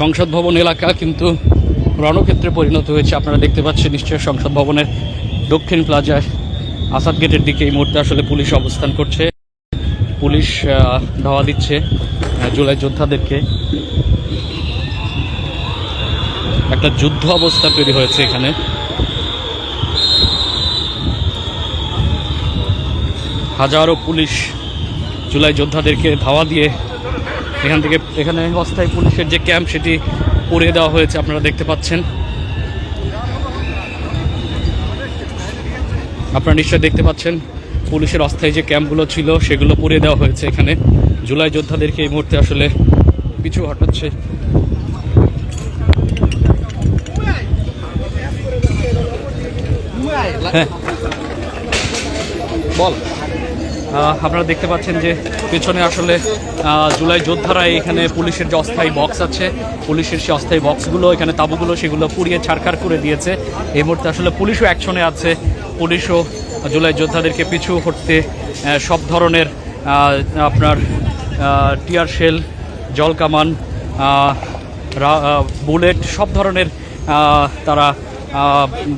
সংসদ ভবন এলাকা, কিন্তু রণক্ষেত্রে পরিণত হয়েছে। আপনারা দেখতে পাচ্ছেন নিশ্চয়ই সংসদ ভবনের দক্ষিণ প্লাজায় আসাদ গেটের দিকে এই মুহূর্তে আসলে পুলিশ অবস্থান করছে। পুলিশ ধাওয়া দিচ্ছে জুলাই যোদ্ধাদেরকে। একটা যুদ্ধ অবস্থা তৈরি হয়েছে এখানে। হাজারো পুলিশ জুলাই যোদ্ধাদেরকে ধাওয়া দিয়ে এখান থেকে এখানে অস্থায়ী পুলিশের যে ক্যাম্প, সেটি পুড়িয়ে দেওয়া হয়েছে, আপনারা দেখতে পাচ্ছেন। আপনারা নিশ্চয়ই দেখতে পাচ্ছেন, পুলিশের অস্থায়ী যে ক্যাম্পগুলো ছিল, সেগুলো পুড়িয়ে দেওয়া হয়েছে এখানে। জুলাই যোদ্ধাদেরকে এই মুহূর্তে আসলে পিছু হটাচ্ছে। হ্যাঁ। বল। আপনারা দেখতে পাচ্ছেন যে পেছনে আসলে জুলাই যোদ্ধারা এখানে পুলিশের যে অস্থায়ী বক্স আছে, পুলিশের সেই অস্থায়ী বক্সগুলো, এখানে তাঁবুগুলো, সেগুলো পুড়িয়ে ছাড়খাড় করে দিয়েছে। এই মুহূর্তে আসলে পুলিশও অ্যাকশনে আছে। পুলিশও জুলাই যোদ্ধাদেরকে পিছু হটতে সব ধরনের আপনার টিয়ার শেল, জল কামান বুলেট, সব ধরনের তারা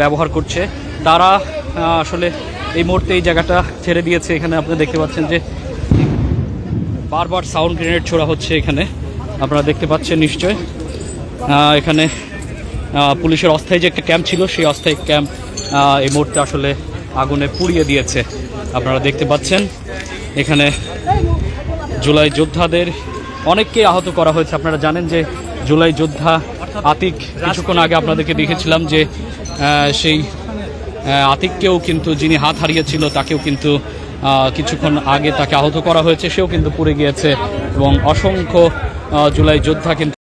ব্যবহার করছে। তারা আসলে এই মুহূর্তে এই জায়গাটা ছেড়ে দিয়েছে। এখানে আপনি দেখতে পাচ্ছেন যে বারবার সাউন্ড গ্রেনেড ছোড়া হচ্ছে এখানে। আপনারা দেখতে পাচ্ছেন নিশ্চয়। এখানে পুলিশের অস্থায়ী যে একটা ক্যাম্প ছিল, সেই অস্থায়ী ক্যাম্প এই মুহূর্তে আসলে আগুনে পুড়িয়ে দিয়েছে। আপনারা দেখতে পাচ্ছেন, এখানে জুলাই যোদ্ধাদের অনেককে আহত করা হয়েছে। আপনারা জানেন যে জুলাই যোদ্ধা আতিক, কিছুক্ষণ আগে আপনাদেরকে দেখেছিলাম যে সেই আতিককেও কিন্তু যিনি হাত হারিয়েছিল, তাকেও কিন্তু কিছুক্ষণ আগে তাকে আহত করা হয়েছে। সেও কিন্তু পুড়ে গিয়েছে এবং অসংখ্য জুলাই যোদ্ধা কিন্তু